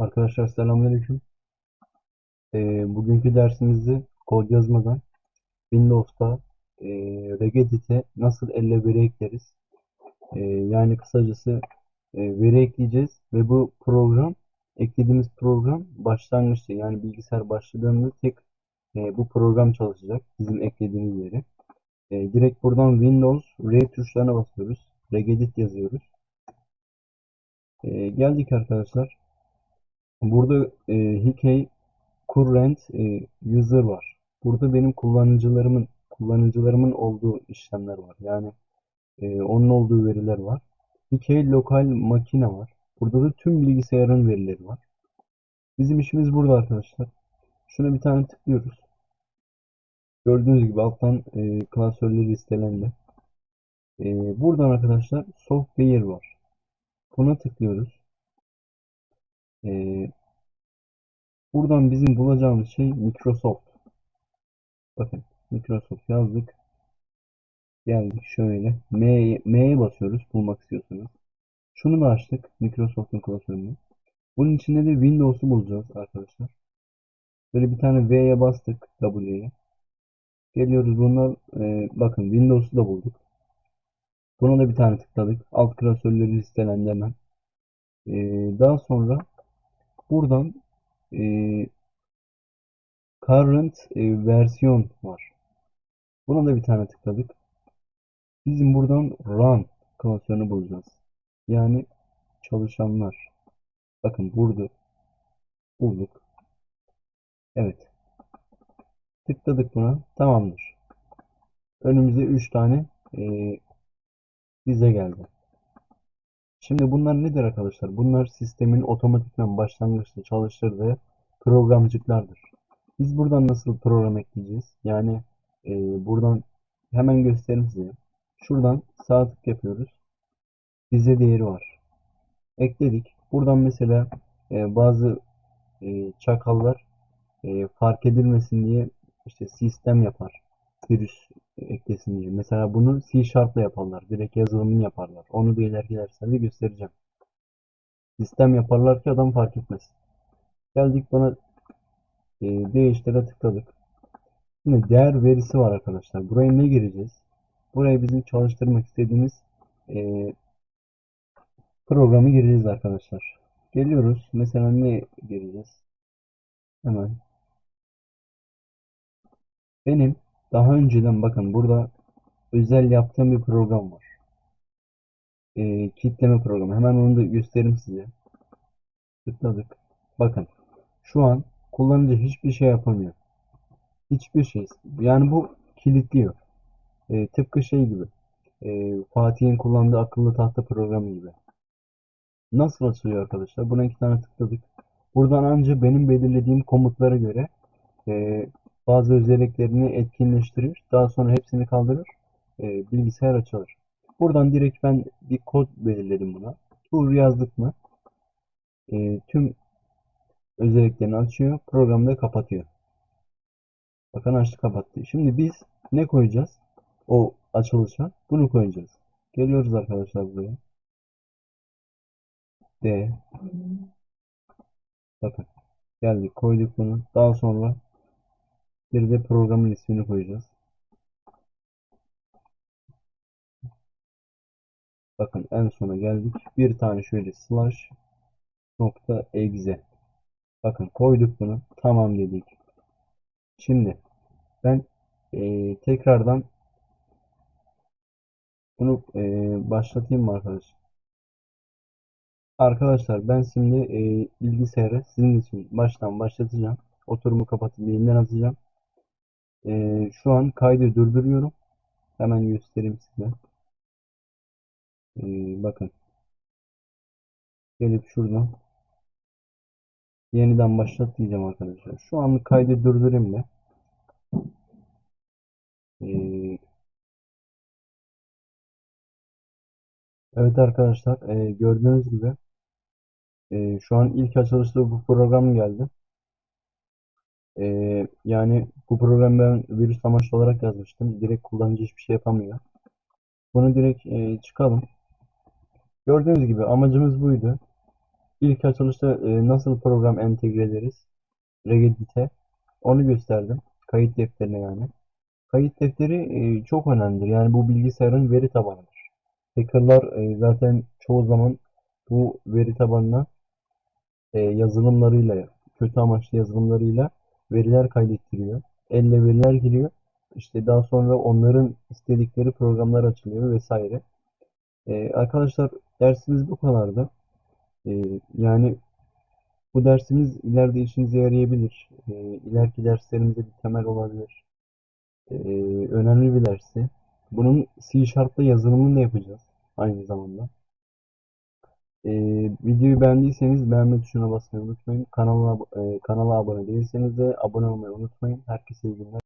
Arkadaşlar selamünaleyküm. Ee, bugünkü dersimizde kod yazmadan Windows'ta e, Regedit'e nasıl elle veri ekleriz? E, yani kısacası e, veri ekleyeceğiz ve bu program eklediğimiz program başlangıçta yani bilgisayar başladığında tek e, bu program çalışacak bizim eklediğimiz veri. E, direkt buradan Windows R tuşlarına basıyoruz. Regedit yazıyoruz. E, geldik arkadaşlar. Burada e, Hickey current e, user var. Burada benim kullanıcılarımın kullanıcılarımın olduğu işlemler var. Yani e, onun olduğu veriler var. Hickey lokal makine var. Burada da tüm bilgisayarın verileri var. Bizim işimiz burada arkadaşlar. Şuna bir tane tıklıyoruz. Gördüğünüz gibi alttan e, klasörleri listelendi. E, buradan arkadaşlar software var. Buna tıklıyoruz. E, Buradan bizim bulacağımız şey Microsoft. Bakın Microsoft yazdık. Geldik şöyle. M'ye M'ye basıyoruz bulmak istiyorsanız. Şunu da açtık. Microsoft'un klasörünü. Bunun içinde de Windows'u bulacağız arkadaşlar. Böyle bir tane V'ye bastık. W'ye. Geliyoruz bunlar. E, bakın Windows'u da bulduk. Buna da bir tane tıkladık. Alt klasörleri listelendi hemen. E, daha sonra buradan e, current e, versiyon var. Buna da bir tane tıkladık. Bizim buradan run klasörünü bulacağız. Yani çalışanlar. Bakın burada bulduk. Evet. Tıkladık buna. Tamamdır. Önümüze 3 tane e, bize geldi. Şimdi bunlar nedir arkadaşlar? Bunlar sistemin otomatikman başlangıçta çalıştırdığı programcıklardır. Biz buradan nasıl program ekleyeceğiz? Yani e, buradan hemen göstereyim size. Şuradan sağ tık yapıyoruz. Bize değeri var. Ekledik. Buradan mesela e, bazı e, çakallar e, fark edilmesin diye işte sistem yapar. Virüs eklesin diye. Mesela bunu C Sharp'la yaparlar. Direkt yazılımını yaparlar. Onu da ileriki derslerde göstereceğim. Sistem yaparlar ki adam fark etmez. Geldik buna e, değiştire tıkladık. Şimdi değer verisi var arkadaşlar. Buraya ne gireceğiz? Buraya bizim çalıştırmak istediğimiz e, programı gireceğiz arkadaşlar. Geliyoruz. Mesela ne gireceğiz? Hemen. Benim daha önceden bakın burada özel yaptığım bir program var. E, kitleme programı. Hemen onu da göstereyim size. Tıkladık. Bakın. Şu an kullanıcı hiçbir şey yapamıyor. Hiçbir şey. Yani bu kilitliyor. E, tıpkı şey gibi. E, Fatih'in kullandığı akıllı tahta programı gibi. Nasıl açılıyor arkadaşlar? Buna iki tane tıkladık. Buradan önce benim belirlediğim komutlara göre e, bazı özelliklerini etkinleştirir. Daha sonra hepsini kaldırır. E, bilgisayar açılır. Buradan direkt ben bir kod belirledim buna. Tour yazdık mı e, tüm özelliklerini açıyor. Programı da kapatıyor. Bakın açtı kapattı. Şimdi biz ne koyacağız? O açılışa bunu koyacağız. Geliyoruz arkadaşlar buraya. D. Bakın. Geldik koyduk bunu. Daha sonra bir de programın ismini koyacağız. Bakın en sona geldik. Bir tane şöyle slash nokta exe. Bakın koyduk bunu. Tamam dedik. Şimdi ben e, tekrardan bunu e, başlatayım mı arkadaşlar? Arkadaşlar ben şimdi e, bilgisayarı sizin için baştan başlatacağım. Oturumu kapatıp yeniden atacağım. E, şu an kaydı durduruyorum. Hemen göstereyim size. E, bakın. Gelip şuradan yeniden başlat diyeceğim arkadaşlar. Şu anlık kaydı durdurayım ben. E, evet arkadaşlar e, gördüğünüz gibi e, şu an ilk açılışta bu program geldi. E, yani bu programı ben virüs amaçlı olarak yazmıştım. Direkt kullanıcı hiçbir şey yapamıyor. Bunu direkt e, çıkalım. Gördüğünüz gibi amacımız buydu. İlk açılışta e, nasıl program entegre ederiz Regedit'e onu gösterdim. Kayıt defterine yani. Kayıt defteri e, çok önemlidir. Yani bu bilgisayarın veri tabanıdır. Hackerlar e, zaten çoğu zaman bu veri tabanına e, yazılımlarıyla, kötü amaçlı yazılımlarıyla veriler kaydettiriyor. Elle veriler giriyor. İşte daha sonra onların istedikleri programlar açılıyor vesaire. E, arkadaşlar dersimiz bu kadardı. E, yani bu dersimiz ileride işinize yarayabilir. E, ileriki derslerimize bir temel olabilir. E, önemli bir dersi. Bunun C Sharp'ta yazılımını da yapacağız aynı zamanda. E, videoyu beğendiyseniz beğenme tuşuna basmayı unutmayın. Kanala, e, kanala abone değilseniz de abone olmayı unutmayın. Herkese iyi günler.